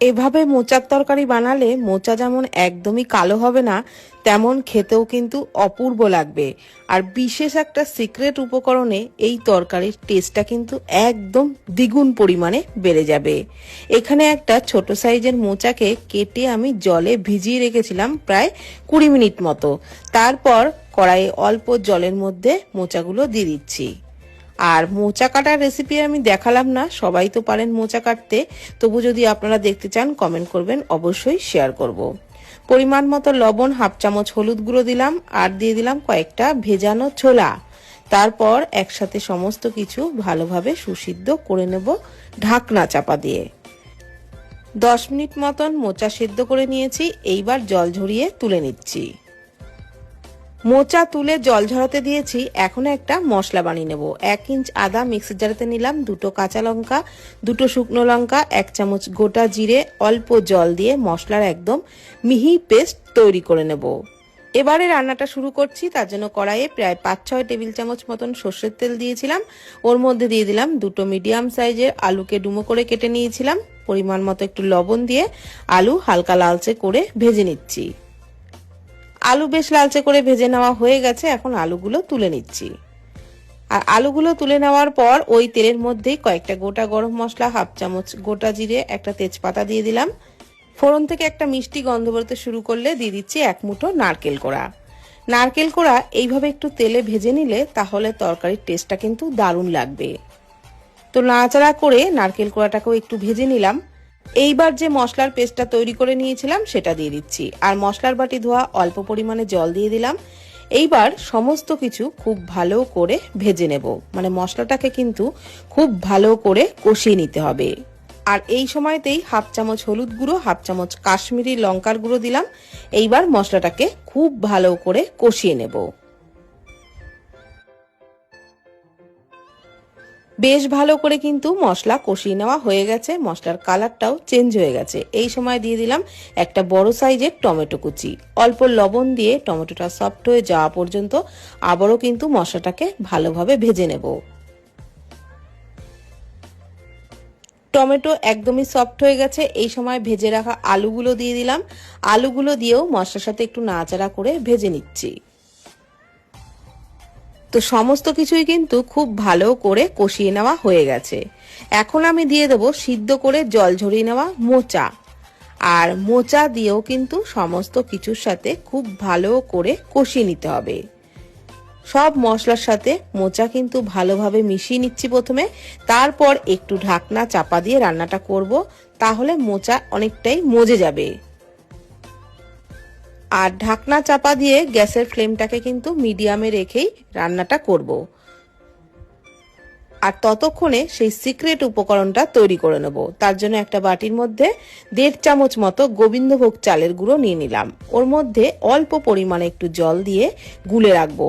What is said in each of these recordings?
এভাবে মোচার তরকারি বানালে মোচা যেমন একদমই কালো হবে না, তেমন খেতেও কিন্তু অপূর্ব লাগবে। আর বিশেষ একটা সিক্রেট উপকরণে এই তরকারির টেস্টটা কিন্তু একদম দ্বিগুণ পরিমাণে বেড়ে যাবে। এখানে একটা ছোট সাইজের মোচাকে কেটে আমি জলে ভিজিয়ে রেখেছিলাম প্রায় কুড়ি মিনিট মতো। তারপর কড়াইয়ে অল্প জলের মধ্যে মোচাগুলো দিয়ে দিচ্ছি। আর মোচা কাটার রেসিপি আমি দেখালাম না, সবাই তো পারেন মোচা কাটতে। তবু যদি আপনারা দেখতে চান কমেন্ট করবেন, অবশ্যই শেয়ার করব। পরিমাণ মতো লবণ, হাফ চামচ হলুদ গুঁড়ো দিলাম, আর দিয়ে দিলাম কয়েকটা ভেজানো ছোলা। তারপর একসাথে সমস্ত কিছু ভালোভাবে সুসিদ্ধ করে নেব ঢাকনা চাপা দিয়ে। দশ মিনিট মতন মোচা সেদ্ধ করে নিয়েছি, এইবার জল ঝরিয়ে তুলে নিচ্ছি। মোচা তুলে জল ঝরাতে দিয়েছি। এখন একটা মশলা বানিয়ে নেব। এক ইঞ্চ আদা মিক্সির জারেতে নিলাম দুটো কাঁচা লঙ্কা, দুটো শুকনো লঙ্কা, এক চামচ গোটা জিরে, অল্প জল দিয়ে মশলার একদম মিহি পেস্ট তৈরি করে নেব। এবারে রান্নাটা শুরু করছি। তার জন্য কড়াইয়ে প্রায় পাঁচ ছয় টেবিল চামচ মতন সর্ষের তেল দিয়েছিলাম। ওর মধ্যে দিয়ে দিলাম দুটো মিডিয়াম সাইজের আলুকে ডুমো করে কেটে নিয়েছিলাম। পরিমাণ মতো একটু লবণ দিয়ে আলু হালকা লালচে করে ভেজে নিচ্ছি। আলু বেশ লালচে করে ভেজে নেওয়া হয়ে গেছে, এখন আলুগুলো তুলে নিচ্ছি। আর আলুগুলো তুলে নেওয়ার পর ওই তেলের মধ্যেই কয়েকটা গোটা গরম মশলা, হাফ চামচ গোটা জিরে, একটা তেজপাতা দিয়ে দিলাম। ফোড়ন থেকে একটা মিষ্টি গন্ধ বেরোতে শুরু করলে দিয়ে দিচ্ছি এক মুঠো নারকেল কোড়া। নারকেল কোড়া এইভাবে একটু তেলে ভেজে নিলে তাহলে তরকারির টেস্টটা কিন্তু দারুণ লাগবে। তো নাড়াচাড়া করে নারকেল কোড়াটাকেও একটু ভেজে নিলাম। এইবার যে মশলার পেস্টটা তৈরি করে নিয়েছিলাম, সেটা দিয়ে দিচ্ছি। আর মশলার বাটি ধোয়া, অল্প পরিমাণে জল দিয়ে দিলাম। এইবার সমস্ত কিছু খুব ভালো করে ভেজে নেব। মানে মশলাটাকে কিন্তু খুব ভালো করে কষিয়ে নিতে হবে। আর এই সময়তেই হাফ চামচ হলুদ গুঁড়ো, হাফ চামচ কাশ্মীরি লঙ্কার গুঁড়ো দিলাম। এইবার মশলাটাকে খুব ভালো করে কষিয়ে নেব। বেশ ভালো করে কিন্তু মশলা কষিয়ে নেওয়া হয়ে গেছে। মশলার কালারটাও চেঞ্জ হয়ে গেছে। এই সময় দিয়ে দিলাম একটা বড় সাইজের টমেটো কুচি। অল্প লবণ দিয়ে টমেটোটা সফট হয়ে যাওয়া পর্যন্ত আবারও কিন্তু মশলাটাকে ভালোভাবে ভেজে নেব। টমেটো একদমই সফট হয়ে গেছে। এই সময় ভেজে রাখা আলুগুলো দিয়ে দিলাম। আলুগুলো দিয়েও মশলার সাথে একটু নাড়াচাড়া করে ভেজে নিচ্ছি। তো সমস্ত কিছুই কিন্তু খুব ভালো করে কষিয়ে নেওয়া হয়ে গেছে। এখন আমি দিয়ে দেবো সিদ্ধ করে জল ঝরিয়ে নেওয়া মোচা। আর মোচা দিয়েও কিন্তু সমস্ত কিছুর সাথে খুব ভালো করে কষিয়ে নিতে হবে। সব মশলার সাথে মোচা কিন্তু ভালোভাবে মিশিয়ে নিচ্ছি প্রথমে। তারপর একটু ঢাকনা চাপা দিয়ে রান্নাটা করব, তাহলে মোচা অনেকটাই মজে যাবে। আর ঢাকনা চাপা দিয়ে গ্যাসের ফ্লেমটাকে কিন্তু মিডিয়ামে রেখেই রান্নাটা করব। আর ততক্ষণে সেই সিক্রেট উপকরণটা তৈরি করে নেব। তার জন্য একটা বাটির মধ্যে দেড় চামচ মতো গোবিন্দভোগ চালের গুঁড়ো নিয়ে নিলাম। ওর মধ্যে অল্প পরিমাণে একটু জল দিয়ে গুলে রাখব।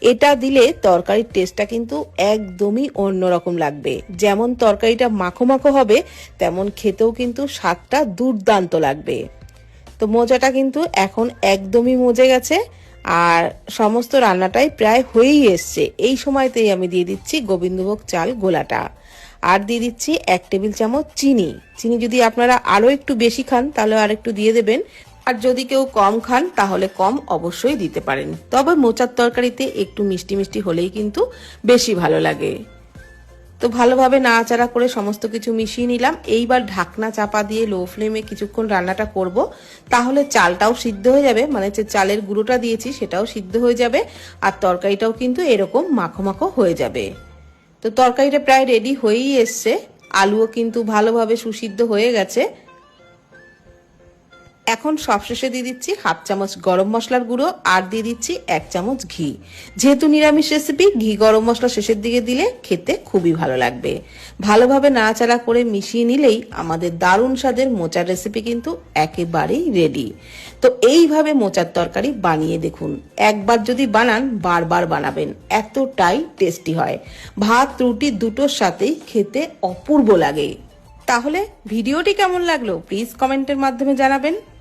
এটা দিলে তরকারির টেস্টটা কিন্তু একদমই অন্যরকম লাগবে। যেমন তরকারিটা মাখো মাখো হবে, তেমন খেতেও কিন্তু স্বাদটা দুর্দান্ত লাগবে। তো মোজাটা কিন্তু এখন একদমই মজে গেছে আর সমস্ত রান্নাটাই প্রায় হয়েই এসছে। এই সময়তেই আমি দিয়ে দিচ্ছি গোবিন্দভোগ চাল গোলাটা। আর দিয়ে দিচ্ছি এক টেবিল চামচ চিনি। চিনি যদি আপনারা আরও একটু বেশি খান তাহলে আর একটু দিয়ে দেবেন। আর যদি কেউ কম খান তাহলে কম অবশ্যই দিতে পারেন। তবে মোচার তরকারিতে একটু মিষ্টি মিষ্টি হলেই কিন্তু বেশি ভালো লাগে। তো ভালোভাবে নাড়াচাড়া করে সমস্ত কিছু মিশিয়ে নিলাম। এইবার ঢাকনা চাপা দিয়ে লো ফ্লেমে কিছুক্ষণ রান্নাটা করব। তাহলে চালটাও সিদ্ধ হয়ে যাবে মানে যে চালের গুঁড়োটা দিয়েছি সেটাও সিদ্ধ হয়ে যাবে আর তরকারিটাও কিন্তু এরকম মাখো মাখো হয়ে যাবে। তো তরকারিটা প্রায় রেডি হয়েই এসছে। আলুও কিন্তু ভালোভাবে সুসিদ্ধ হয়ে গেছে। এখন সবশেষে দিয়ে দিচ্ছি হাফ চামচ গরম মশলার গুঁড়ো আর দিয়ে দিচ্ছি এক চামচ ঘি। যেহেতু নিরামিষ রেসিপি ঘি গরম মশলা শেষের দিকে দিলে খেতে খুবই ভালো লাগবে। ভালোভাবে নাড়াচাড়া করে মিশিয়ে নিলেই আমাদের দারুণ স্বাদের মোচার রেসিপি কিন্তু একেবারেই রেডি তো এইভাবে মোচার তরকারি বানিয়ে দেখুন। একবার যদি বানান, বারবার বানাবেন। এতটাই টেস্টি হয়। ভাত, রুটি দুটোর সাথেই খেতে অপূর্ব লাগে। তাহলে ভিডিওটি কেমন লাগল প্লিজ কমেন্টের মাধ্যমে জানাবেন।